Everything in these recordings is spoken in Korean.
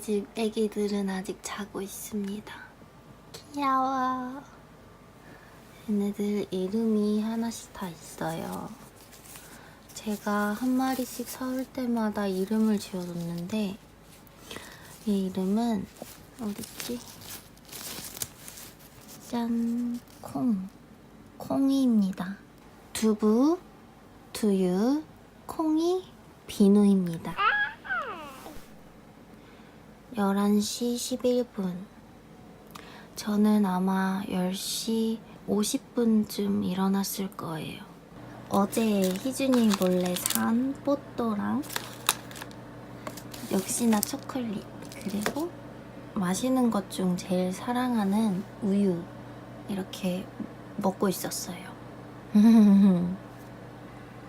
집 애기들은 아직 자고 있습니다. 귀여워. 얘네들 이름이 하나씩 다 있어요. 제가 한 마리씩 사올 때마다 이름을 지어줬는데 이 이름은 어딨지? 짠, 콩. 콩이입니다. 두부, 두유, 콩이, 비누입니다. 11시 11분. 저는 아마 10시 50분쯤 일어났을 거예요. 어제 희준이 몰래 산 뽀또랑 역시나 초콜릿 그리고 마시는 것 중 제일 사랑하는 우유 이렇게 먹고 있었어요.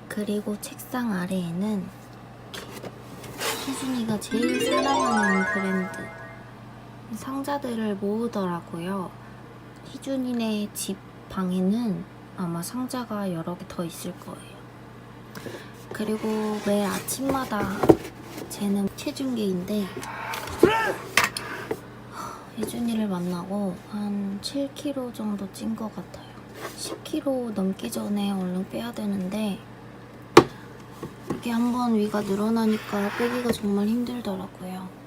그리고 책상 아래에는 희준이가 제일 사랑하는 브랜드 상자들을 모으더라고요. 희준이네 집 방에는 아마 상자가 여러 개 더 있을 거예요. 그리고 매일 아침마다 쟤는 체중계인데 혜준이를 만나고 한 7kg 정도 찐 것 같아요. 10kg 넘기 전에 얼른 빼야 되는데 이게 한번 위가 늘어나니까 빼기가 정말 힘들더라고요.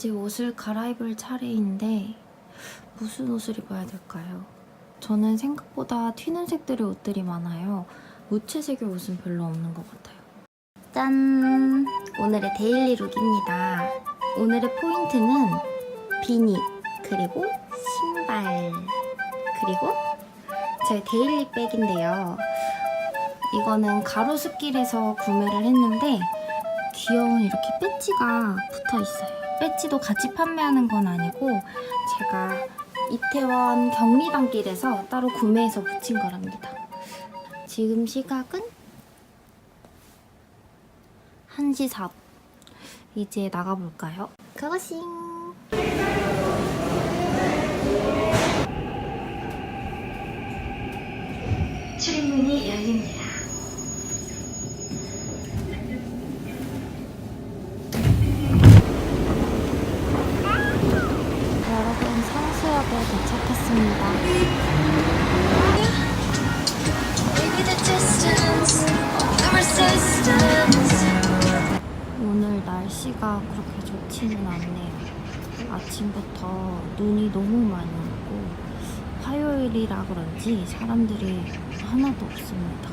이제 옷을 갈아입을 차례인데 무슨 옷을 입어야 될까요? 저는 생각보다 튀는 색들의 옷들이 많아요. 무채색의 옷은 별로 없는 것 같아요. 짠! 오늘의 데일리 룩입니다. 오늘의 포인트는 비니, 그리고 신발, 그리고 제 데일리 백인데요. 이거는 가로수길에서 구매를 했는데 귀여운 이렇게 배지가 붙어 있어요. 배지도 같이 판매하는 건 아니고 제가 이태원 경리단길에서 따로 구매해서 붙인 거랍니다. 지금 시각은 1시 4분. 이제 나가볼까요? 그것잉! 날씨가 그렇게 좋지는 않네요. 아침부터 눈이 너무 많이 오고 화요일이라 그런지 사람들이 하나도 없습니다.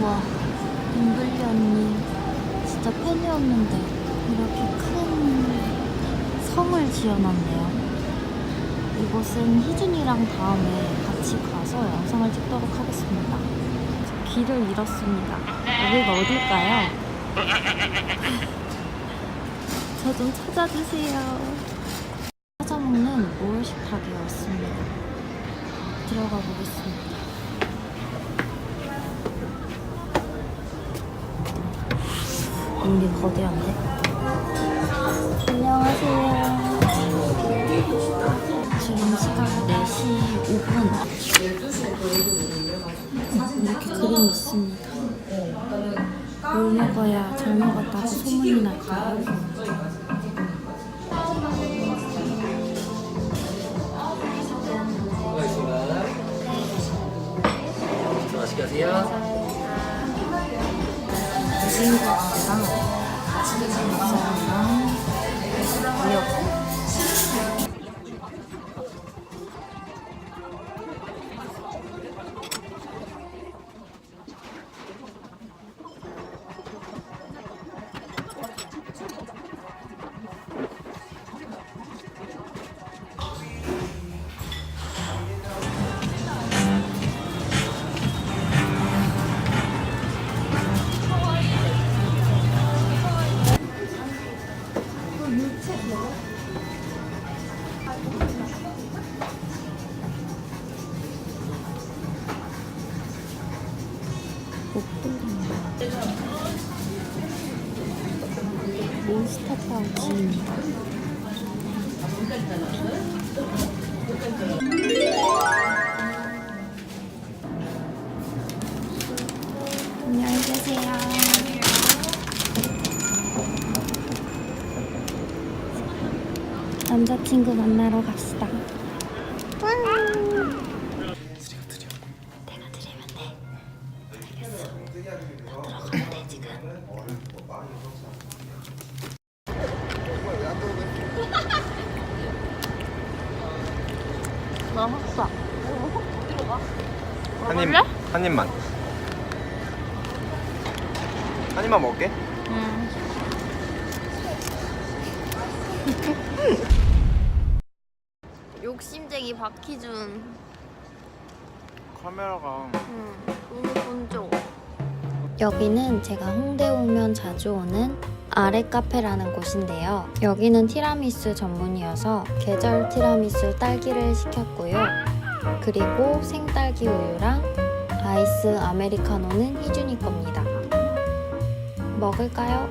우와, 임블리 언니 진짜 팬이었는데 이렇게 큰 성을 지어놨네요. 이곳은 희준이랑 다음에 같이 가서 영상을 찍도록 하겠습니다. 길을 잃었습니다. 여기가 어딜까요? 저 좀 찾아주세요. 찾아먹는 모을 식탁에 왔습니다. 들어가 보겠습니다. 문이 거대한데? 안녕하세요. 지금 시각 4시 5분. 이렇게 그림이 있습니다. 뭘 먹어야 잘 먹었다고 소문이 날까요? 몬스터 파우치 남자친구 만나러 갑시다. 내가 드리면 돼. 알겠어. 나 들어가면 돼 지금. 맛있어. 한 입, 한 입만. 한 입만 먹게. 응. 욕심쟁이 박희준. 카메라가 응. 너무. 여기는 제가 홍대 오면 자주 오는 아래 카페라는 곳인데요. 여기는 티라미수 전문이어서 계절 티라미수 딸기를 시켰고요. 그리고 생딸기 우유랑 아이스 아메리카노는 희준이 겁니다. 먹을까요?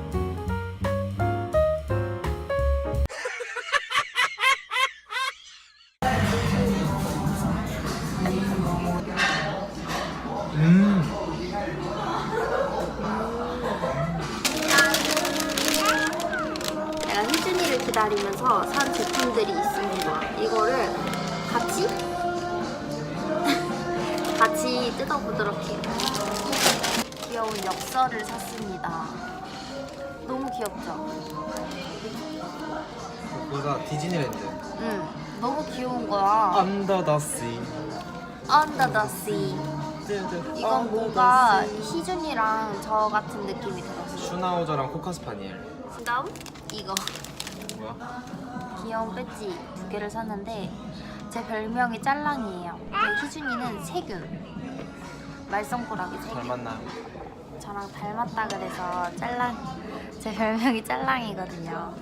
같이 뜯어보도록 해요. 귀여운 엽서를 샀습니다. 너무 귀엽죠? 그거가 디즈니랜드. 응, 너무 귀여운 거야. The Sea. 이건 뭔가 희준이랑 저 같은 느낌이 들었어. 슈나우저랑 코카스파니엘. 그다음 이거. 뭐야? 귀여운 배지 두 개를 샀는데 제 별명이 짤랑이에요. 희준이는 세균. 말썽꾸러기 잘 세균. 만나요. 저랑 닮았다 그래서 짤랑. 제 별명이 짤랑이거든요.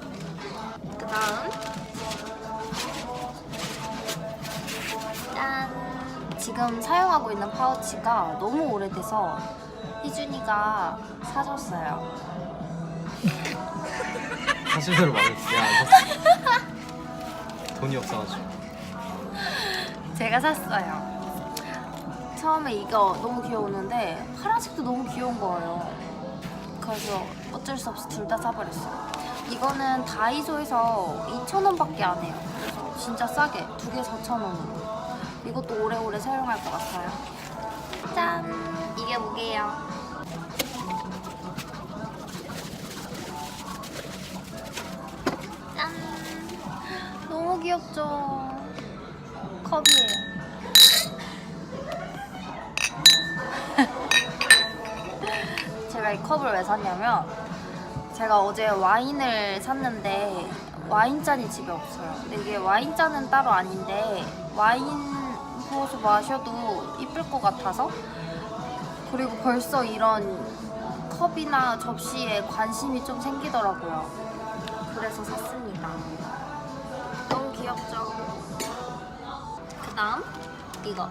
그 다음 짠. 지금 사용하고 있는 파우치가 너무 오래돼서 희준이가 사줬어요. 사실대로 말해주세요. 안 샀어. 돈이 없어가지고. 제가 샀어요. 처음에 이거 너무 귀여웠는데 파란색도 너무 귀여운 거예요. 그래서 어쩔 수 없이 둘 다 사버렸어요. 이거는 다이소에서 2,000원밖에 안 해요. 그래서 진짜 싸게 두 개 4,000원으로. 이것도 오래오래 사용할 것 같아요. 짠! 이게 뭐게요? 짠! 너무 귀엽죠? 컵이에요. 제가 이 컵을 왜 샀냐면 제가 어제 와인을 샀는데 와인잔이 집에 없어요. 근데 이게 와인잔은 따로 아닌데 와인 부어서 마셔도 이쁠 것 같아서 그리고 벌써 이런 컵이나 접시에 관심이 좀 생기더라고요. 그래서 샀습니다. 너무 귀엽죠? 그 다음 이거.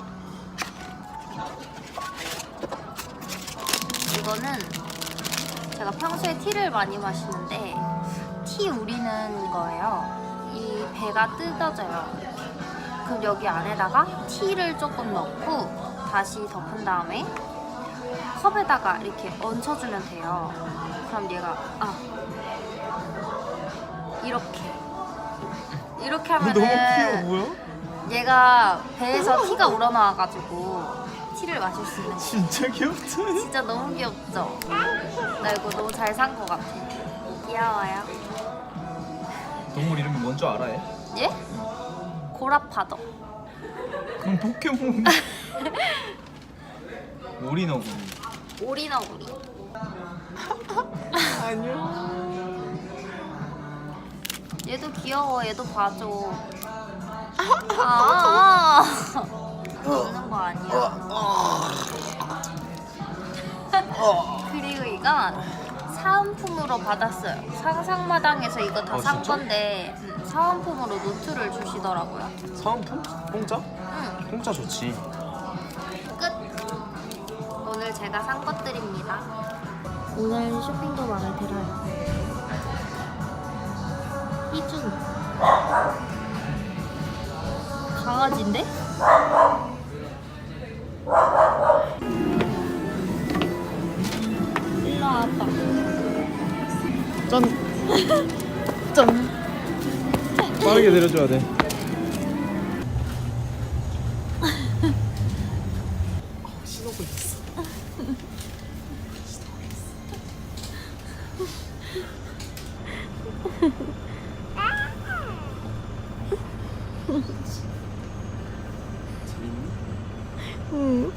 이거는 제가 평소에 티를 많이 마시는데 티 우리는 거예요. 이 배가 뜯어져요. 그럼 여기 안에다가 티를 조금 넣고 다시 덮은 다음에 컵에다가 이렇게 얹혀주면 돼요. 그럼 얘가 아 이렇게. 이렇게 하면은 뭐야? 얘가 배에서 티가 우러나와가지고 티를 마실 수 있는 거. 진짜 귀엽다. 진짜 너무 귀엽죠? 나 이거 너무 잘산것 같아. 귀여워요. 동물 이름이 뭔줄 알아? 얘? 얘? 고라파더. 그럼 포켓몬. 오리너구리. 오리너구리. 안녕. 얘도 귀여워. 얘도 봐줘. 아, 웃는 거 아니야. 그리고 이건 사은품으로 받았어요. 상상마당에서 이거 다 어, 산 진짜? 건데 음, 사은품으로 노트를 주시더라고요. 사은품? 공짜? 응. 공짜 좋지. 끝. 오늘 오늘 제가 산 것들입니다. 오늘 쇼핑도 마음에 들어요. 희준. 강아지인데? 일로 와봐. 짠. 짠. 빠르게 내려줘야 돼. 응.